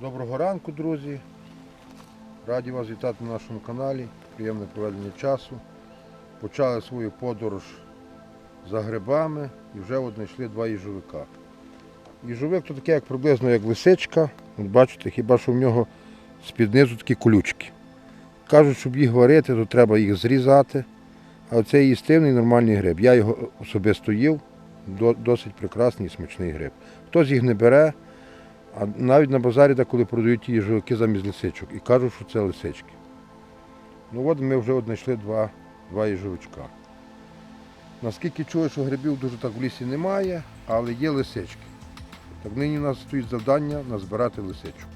Доброго ранку, друзі. Раді вас вітати на нашому каналі. Приємне проведення часу. Почали свою подорож за грибами і вже от знайшли два їжовика. Їжовик то таке, як приблизно як лисичка. От бачите, хіба що в нього з-під низу такі колючки. Кажуть, щоб їх варити, то треба їх зрізати. А це їстивний нормальний гриб. Я його особисто їв. Досить прекрасний і смачний гриб. Хтось їх не бере, а навіть на базарі деколи продають ті їжовики замість лисичок і кажуть, що це лисички. Ну от ми вже знайшли два, два їжовичка. Наскільки чую, що грибів дуже так в лісі немає, але є лисички. Так нині у нас стоїть завдання назбирати лисичок.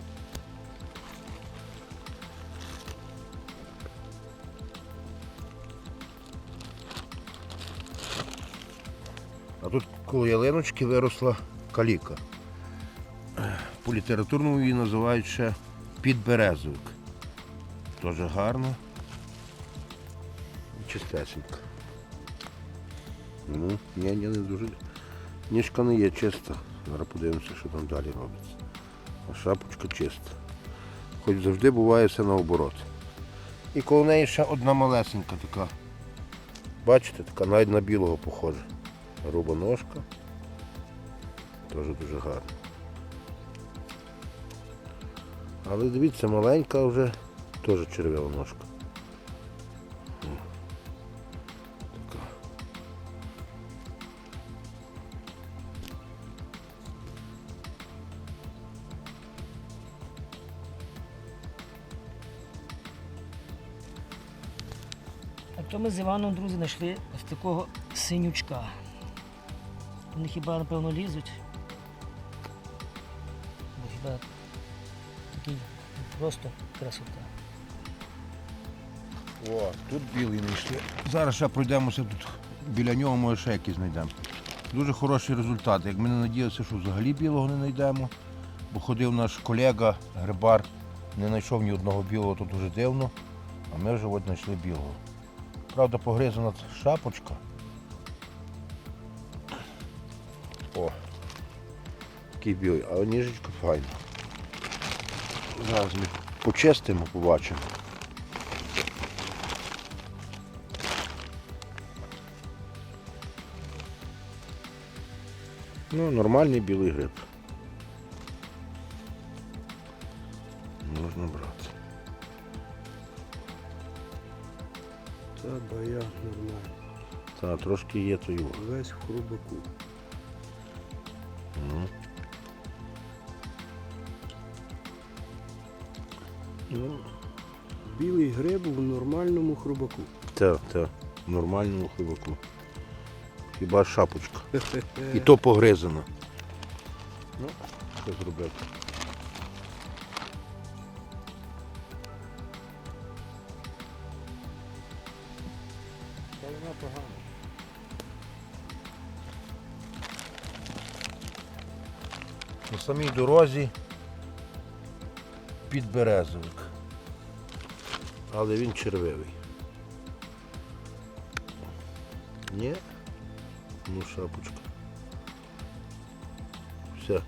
А тут коло ялиночки виросла каліка. По літературному її називають ще підберезовик. Дуже гарно. Чистесенька. Ну, ні, ні, не дуже. Ніжка не є чиста. Зараз подивимося, що там далі робиться. А шапочка чиста. Хоч завжди буває все наоборот. І коло неї ще одна малесенька така. Бачите, така навіть на білого похожа. Груба ножка. Теж дуже гарна. Але дивіться, маленька вже теж червива ножка. А то ми з Іваном, друзі, знайшли ось такого синючка. Вони хіба, напевно, лізуть. Бо хіба просто красота. О, тут білий знайшли. Зараз ще пройдемося тут. Біля нього може ще якийсь знайдемо. Дуже хороший результат. Як ми не надіялися, що взагалі білого не знайдемо, бо ходив наш колега, грибар, не знайшов ні одного білого, тут дуже дивно, а ми вже от знайшли білого. Правда, погризана шапочка. О, такий білий, але ніжечка файна. Зараз ми почистимо, побачимо. Ну, нормальний білий гриб. Можна брати. Та боя нормально. Та, трошки є то його. Весь хрубаку. Нормальному хрубаку. Та, та, в нормальному хлібаку. Хіба шапочка. І то погризана. Ну, що зробити? Та вона погана. На самій дорозі підберезовик. Але він червивий. Ні. Ну, шапочка. Все.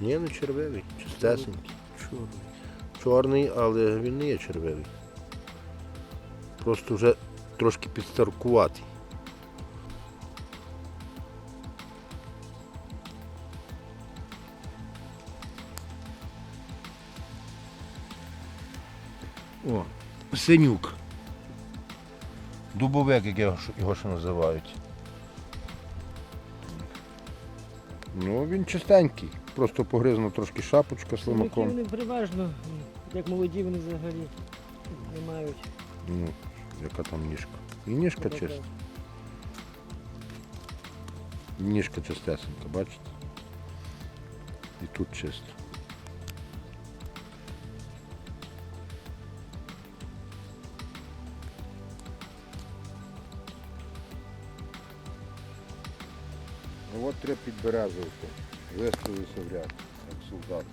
Ні, не червивий, чистесенький. Чорний. Чорний, але він не є червивий. Просто вже трошки підстаркуватий. О, синюк. Дубовик, як його, його ще називають. Ну, він чистенький. Просто погризана трошки шапочка слимаком. вони переважно, як молоді, вони взагалі не мають. Ну, яка там ніжка. І ніжка Добре. чиста. Ніжка чистесенька, бачите? І тут чисто. Ну от треба підберезувати. Виставився в ряд, як солдат.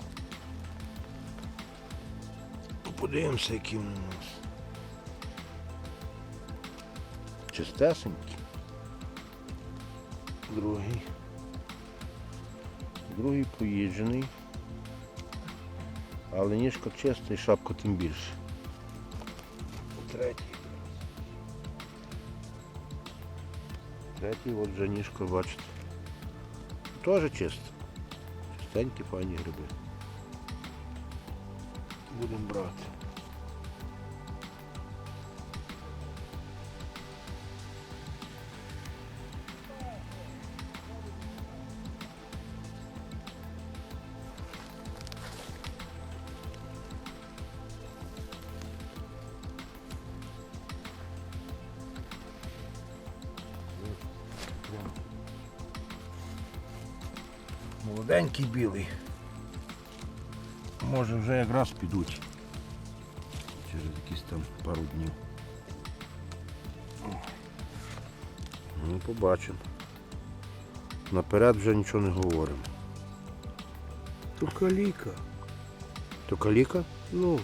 Подивимося, вони у нас. Чистесенькі. Другий. Другий поїджений. Але ніжка чиста і шапка тим більше. Третій. Третій, от вже ніжка, бачите. Теж чисто. Чистенькі, файні гриби. Будемо брати. Молоденький білий. Може вже якраз підуть. Через якісь там пару днів. Ну, побачимо. Наперед вже нічого не говоримо. То каліка. То каліка? Ну.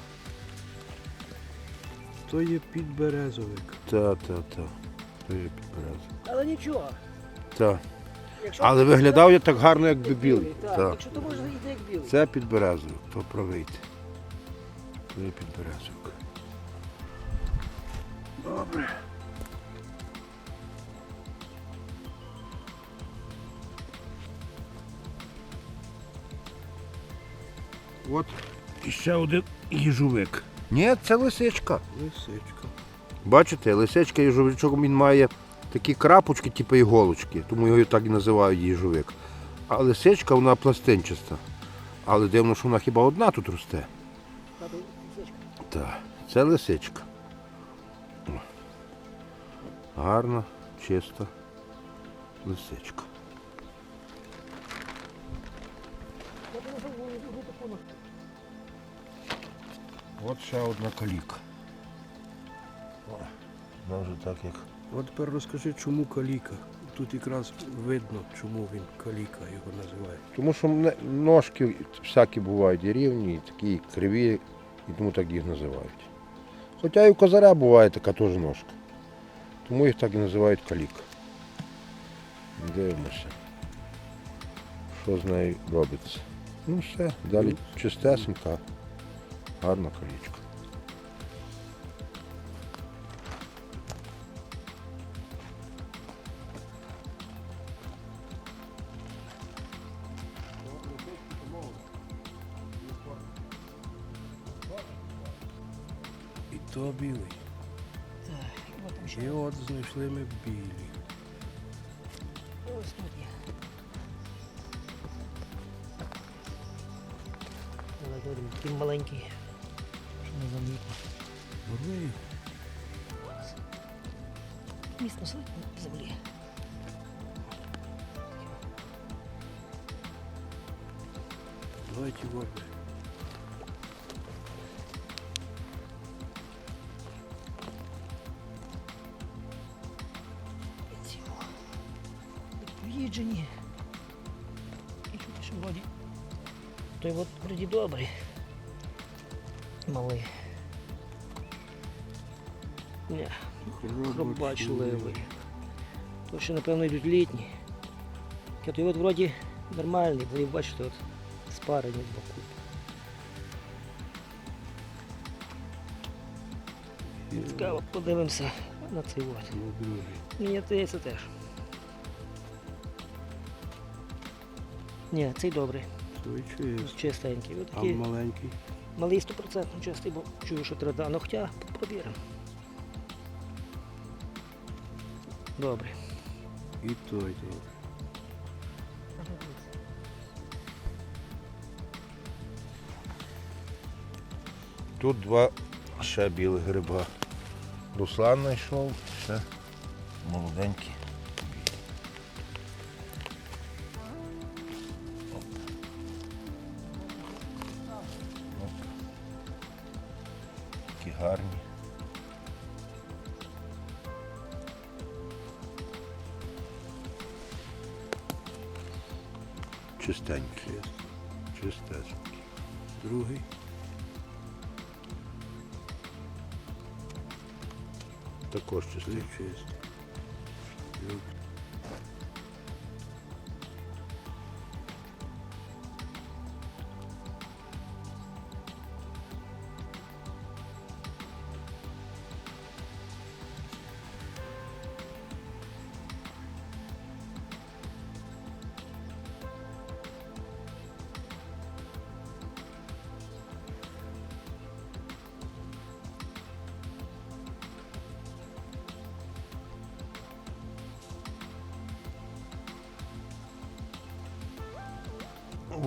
То є підберезовик. Та, та, та. То є підбереза. Але нічого. Та. Але виглядав я так гарно, як білий. Так, Та. якщо то може йти як білий. Це підберезовик, то правий. ти. То є підберезовик. Добре. От ще один їжовик. Ні, це лисичка. Лисичка. Бачите, лисичка їжовичок він має такі крапочки, типу іголочки, тому його так і називають їжовик. А лисичка вона пластинчаста. Але дивно, що вона хіба одна тут росте. Так, це лисичка. Гарна, чиста лисичка. От ще одна каліка. Вона вже так як. От тепер розкажи, чому каліка. Тут якраз видно, чому він каліка його називають. Тому що ножки всякі бувають і рівні, і такі і криві, і тому так їх називають. Хоча і у козаря буває така теж ножка. Тому їх так і називають калік. Дивимося, що з нею робиться. Ну все, далі чистесенька, гарна калічка. То білий. Так, і от. І от знайшли ми білі. Ось тут є. Такий маленький, що не замітно. Горний. Міцно сидить на землі. Давайте води. Поїджені. І чути, що вроді. Той от вроді добрий. Малий. Ні, хробачливий. То ще, напевно, йдуть літні. А той от вроді нормальний, бо бачите, от спарені з боку. Цікаво, подивимося на цей от. Другий. Мені здається теж. Ні, цей добрий, Той чист. чистенький. А такий маленький. малий 100% чистий, бо чую, що треба до ногтя, провіримо. Добре. І той добрий. Тут два ще білих гриба. Руслан знайшов, ще молоденький. Гарні. Чистенький Чист. Чистесенькі. Другий. Також Той чистенькі.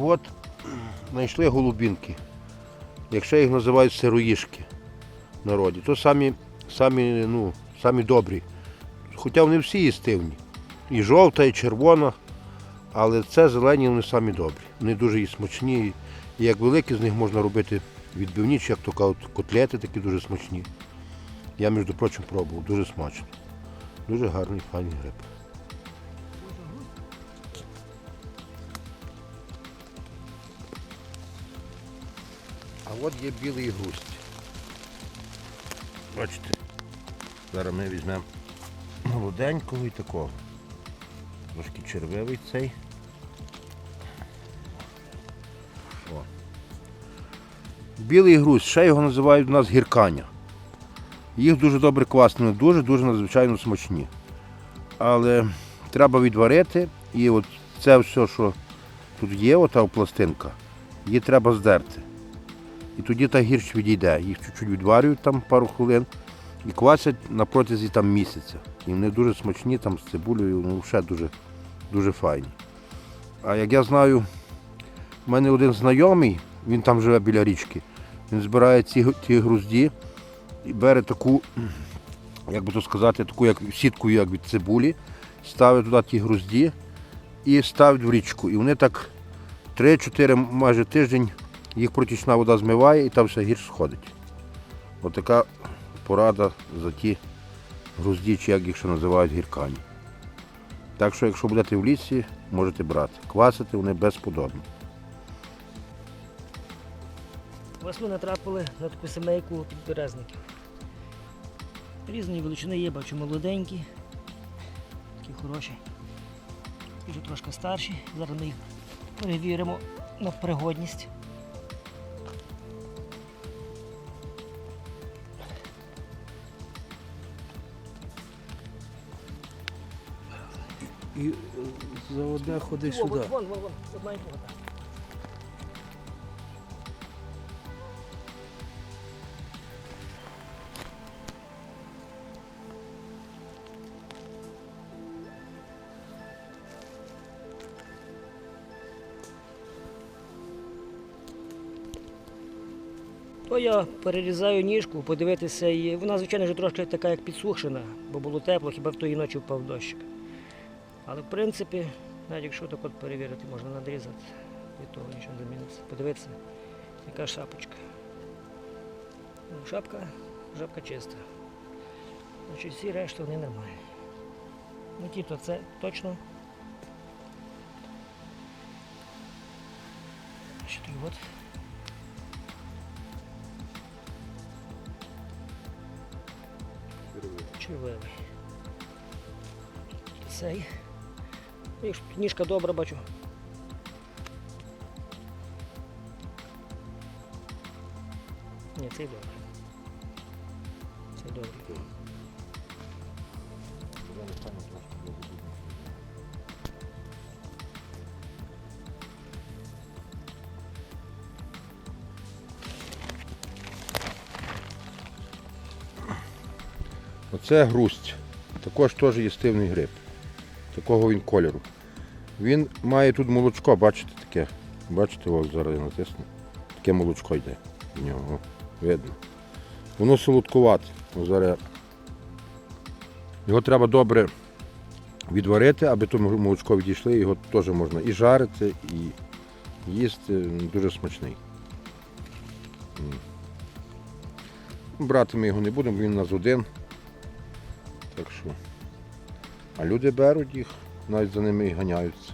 От знайшли голубінки. Якщо їх називають сироїшки в народі, то самі, самі, ну, самі добрі. Хоча вони всі їстивні. І жовта, і червона. Але це зелені вони самі добрі. Вони дуже і смачні. І як великі з них можна робити відбивні, чи як то кажуть, котлети такі дуже смачні. Я, між прочим, пробував, дуже смачно. Дуже гарний, файний гриб. А от є білий густь. Бачите, зараз ми візьмемо молоденького і такого. Трошки червивий цей. О. Білий груз, ще його називають у нас гірканя. Їх дуже добре квасили, дуже-дуже надзвичайно смачні. Але треба відварити і от це все, що тут є, ота пластинка, її треба здерти. І тоді та гірч відійде. Їх чуть-чуть відварюють там пару хвилин і квасять на протязі там місяця. І вони дуже смачні там з цибулею, ну ще дуже, дуже файні. А як я знаю, в мене один знайомий, він там живе біля річки, він збирає ці, ті грузді і бере таку, як би то сказати, таку як сітку як від цибулі, ставить туди ті грузді і ставить в річку. І вони так 3-4 майже тиждень їх протічна вода змиває і там все гірш сходить. Отака порада за ті грузді, чи як їх ще називають гіркані. Так що, якщо будете в лісі, можете брати. Квасити вони безподобні. Ось ми натрапили на таку семейку підберезників. Різної величини є, бачу молоденькі, такі хороші. Вже трошки старші. Зараз ми їх перевіримо на пригодність. За одне ходи О, сюди. вон, вон, вон, вон, одна і друга. То я перерізаю ніжку, подивитися її. Вона, звичайно, вже трошки така, як підсушена, бо було тепло, хіба в тої ночі впав дощик. Але в принципі, навіть якщо так от перевірити, можна надрізати, від того нічого не зміниться. Подивитися, яка шапочка. Ну, шапка, шапка чиста. Значить, всі решти вони нормальні. Ну ті, то це точно. І от. Червивий. Цей. Ну, Якщо ніжка добра, бачу. Ні, цей добрий. Цей добрий. Оце грусть. Також теж їстивний гриб. Такого він кольору. Він має тут молочко, бачите таке. Бачите, ось зараз я натисну. Таке молочко йде в нього. Видно. Воно солодкувате. Зараз його треба добре відварити, аби то молочко відійшли, його теж можна і жарити, і їсти. Дуже смачний. Брати ми його не будемо, він у нас один. Так що. А люди беруть їх, навіть за ними і ганяються.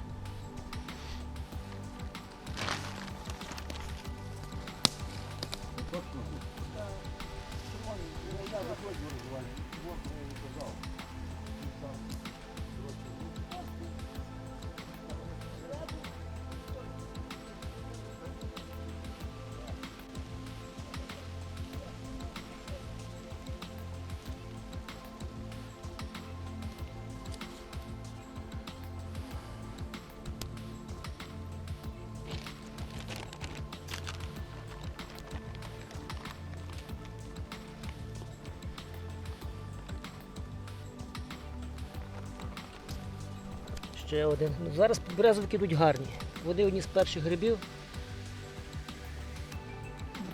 Один. Ну, зараз березовики йдуть гарні. Вони одні з перших грибів.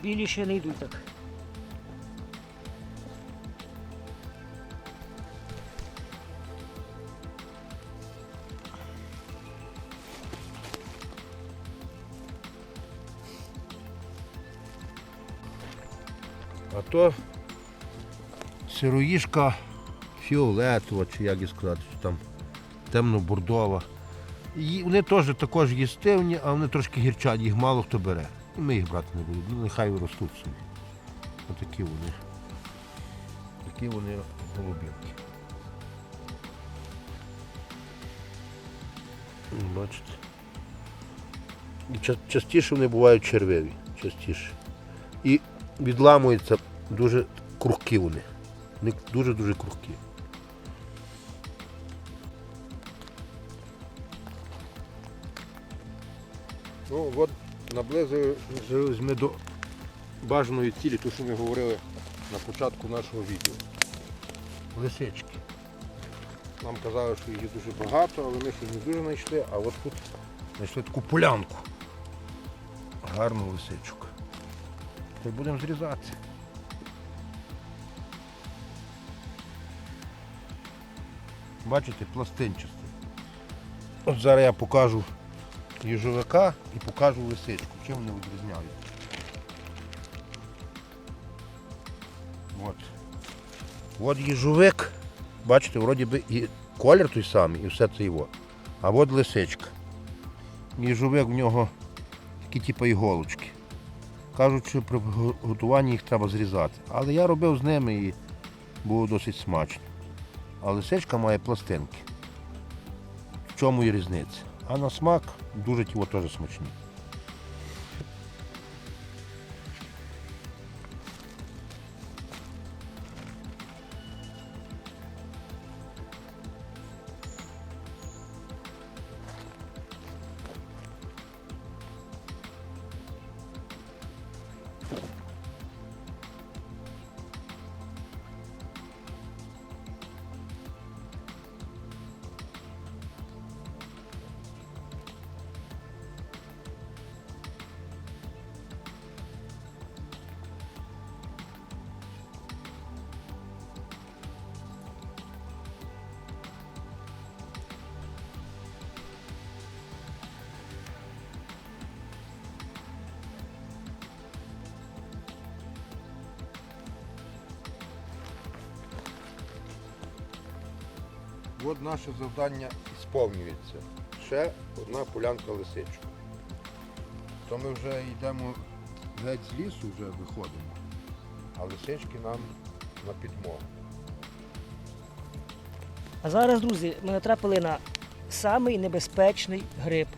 Білі ще не йдуть так. А то сироїшка фіолетова, чи як і сказати, чи там темно-бордова. Вони теж також їстивні, а вони трошки гірчать, їх мало хто бере. Ми їх брати не будемо, ну, нехай ростуть собі. Отакі вони. Такі вони голубінки. Бачите. І частіше вони бувають червиві. Частіше. І відламуються дуже крухкі вони. Вони дуже-дуже крухкі. Ну, от наблизились ми до бажаної цілі, ту, що ми говорили на початку нашого відео. Лисички. Нам казали, що їх дуже багато, але ми щось не дуже знайшли, а от тут знайшли таку полянку. Гарну лисичку. Та й будемо зрізати. Бачите, пластинчастий. От зараз я покажу їжовика і покажу лисичку. Чим вони відрізняють. От. От їжовик, бачите, вроді би і колір той самий, і все це його. А от лисичка. Їжовик в нього такі типу іголочки. Кажуть, що при готуванні їх треба зрізати. Але я робив з ними і було досить смачно. А лисичка має пластинки. В чому і різниця? А на смак дуже тіло теж смачні. От наше завдання сповнюється. Ще одна полянка лисичок. То ми вже йдемо геть з лісу, вже виходимо, а лисички нам на підмогу. А зараз, друзі, ми натрапили на самий небезпечний гриб.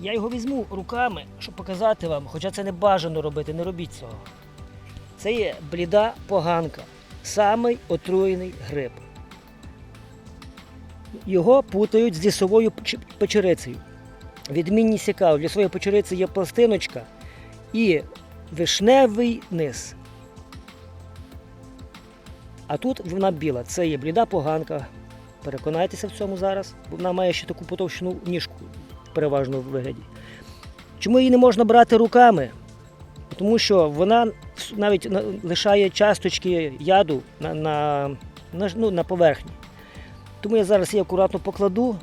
Я його візьму руками, щоб показати вам, хоча це не бажано робити, не робіть цього. Це є бліда поганка, самий отруєний гриб. Його путають з лісовою печерицею. Відмінність яка в лісової печериці є пластиночка і вишневий низ. А тут вона біла. Це є бліда поганка. Переконайтеся в цьому зараз, бо вона має ще таку потовщену ніжку, переважно в вигляді. Чому її не можна брати руками? Тому що вона навіть лишає часточки яду на, на, на, ну, на поверхні. Тому я зараз її акуратно покладу.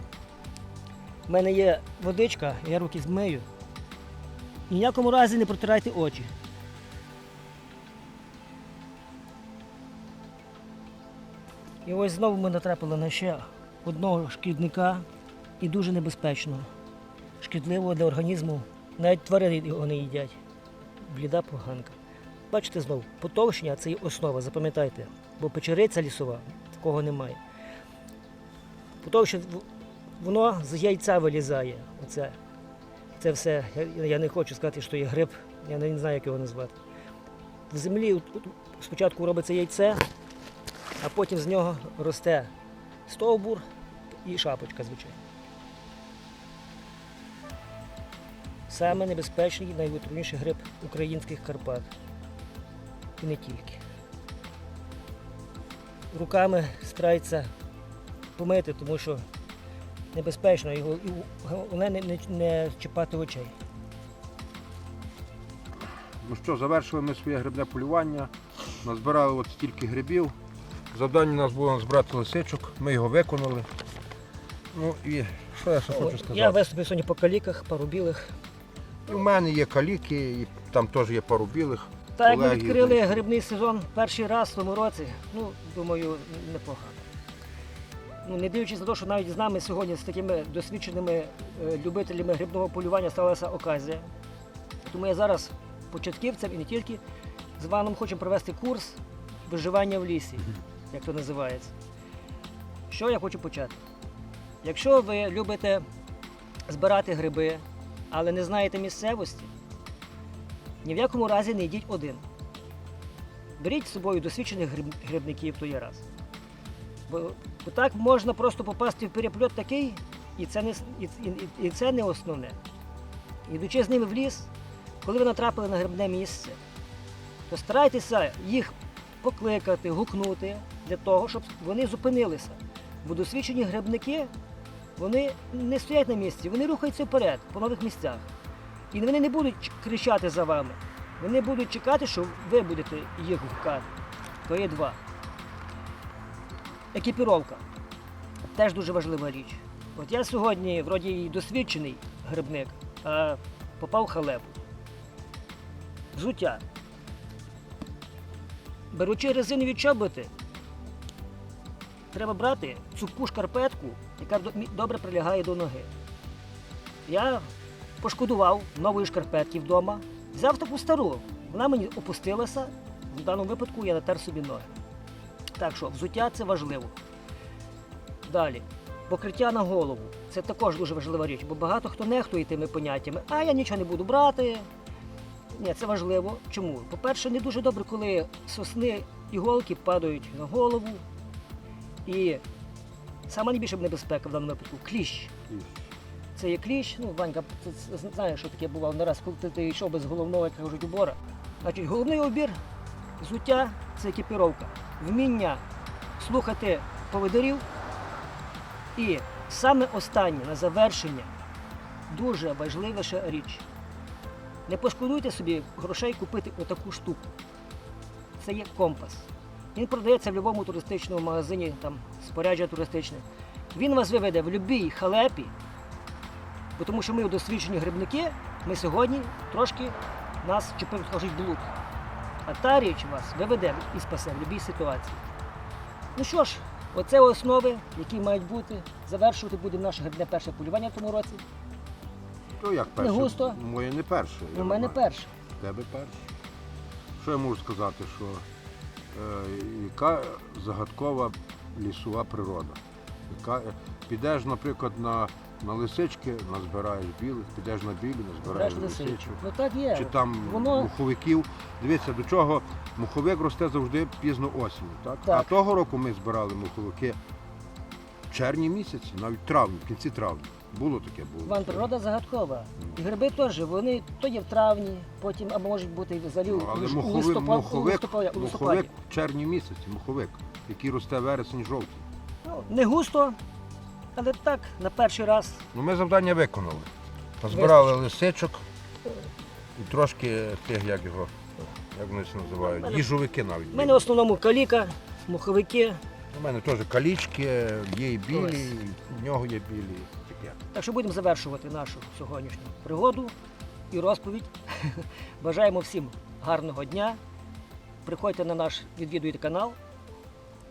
У мене є водичка, я руки змию. І ніякому разі не протирайте очі. І ось знову ми натрапили на ще одного шкідника і дуже небезпечного. Шкідливого для організму. Навіть тварини його не їдять. Бліда поганка. Бачите знову, потовщення це є основа, запам'ятайте. Бо печериця лісова, такого немає. Потовщення, воно з яйця вилізає. Оце. Це все. Я, не хочу сказати, що є гриб, я не знаю, як його назвати. В землі спочатку робиться яйце, а потім з нього росте стовбур і шапочка, звичайно. Саме небезпечний і найотруйніший гриб українських Карпат. І не тільки. Руками стараються помити, тому що небезпечно, і головне не, не, не чіпати очей. Ну що, завершили ми своє грибне полювання. Назбирали от стільки грибів. Завдання у нас було збирати лисичок, ми його виконали. Ну і що я ще хочу сказати? Я виступив сьогодні по каліках, пару білих. В мене є каліки, і там теж є пару білих. Так, як ми відкрили грибний сезон перший раз в тому році, ну, думаю, непогано. Ну, не дивлячись на те, що навіть з нами сьогодні, з такими досвідченими е, любителями грибного полювання, сталася оказія. Тому я зараз початківцям і не тільки з вами хочемо провести курс виживання в лісі, як то називається. Що я хочу почати? Якщо ви любите збирати гриби, але не знаєте місцевості, ні в якому разі не йдіть один. Беріть з собою досвідчених гриб- грибників, то є раз. Бо, бо так можна просто попасти в перепльот такий, і це не, і, і, і це не основне. Ідучи з ними в ліс, коли ви натрапили на грибне місце, то старайтеся їх покликати, гукнути для того, щоб вони зупинилися. Бо досвідчені грибники вони не стоять на місці, вони рухаються вперед по нових місцях. І вони не будуть кричати за вами. Вони будуть чекати, що ви будете їх гукати. То є два. Екіпіровка. Теж дуже важлива річ. От я сьогодні, вроді, і досвідчений грибник, а попав халепу. Взуття. Беручи резинові чоботи, треба брати цупку шкарпетку, яка добре прилягає до ноги. Я пошкодував нової шкарпетки вдома, взяв таку стару. Вона мені опустилася. В даному випадку я натер собі ноги. Так що, взуття це важливо. Далі. Покриття на голову. Це також дуже важлива річ, бо багато хто нехтує тими поняттями, а я нічого не буду брати. Ні, це важливо. Чому? По-перше, не дуже добре, коли сосни іголки падають на голову. І сама найбільша небезпека в даному випадку кліщ. Це є кліщ, ну, Ванька, ти знаєш, що таке бувало не раз, коли ти, ти йшов без головного, як кажуть, убора. Значить, головний убір, взуття це екіпіровка. Вміння слухати поводирів. І саме останнє на завершення дуже важливіша річ. Не пошкодуйте собі грошей купити отаку штуку. Це є компас. Він продається в будь-якому туристичному магазині, там спорядження туристичне. Він вас виведе в будь-якій халепі, тому що ми досвідчені грибники, ми сьогодні трошки нас чіпив кажуть блуд. А та річ вас виведе і спасе в будь-якій ситуації. Ну що ж, оце основи, які мають бути. Завершувати будемо наше грибне перше полювання в тому році. Ну як перше? густо. Моє не перше. У мене перше. Тебе перше. Що я можу сказати, що яка загадкова лісова природа. Яка, е, підеш, наприклад, на, на лисички, назбираєш білих, підеш на білі, назбираєш лисичок. Ну так є. Чи там Воно муховиків. Дивіться, до чого муховик росте завжди пізно осінню. Так? Так. А того року ми збирали муховики в червні місяці, навіть травні, в кінці травня. Було таке було. Ван природа загадкова. І гриби теж, вони то є в травні, потім або можуть бути взагалі Ну, у але лиш- у листопа- у муховик, листопаді- у листопаді. муховик в червні місяці, муховик, який росте вересень жовтий. Ну, не густо, але так, на перший раз. Ну, ми завдання виконали. Збирали лисичок і трошки тих, як його, як вони це називають, мене- їжовики навіть. У мене в основному каліка, муховики. У мене теж калічки, є і білі, і в нього є білі. Так що будемо завершувати нашу сьогоднішню пригоду і розповідь. Бажаємо всім гарного дня. Приходьте на наш відвідуйте канал.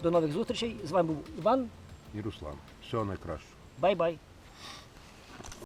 До нових зустрічей. З вами був Іван. І Руслан. Всього найкращого. Бай-бай.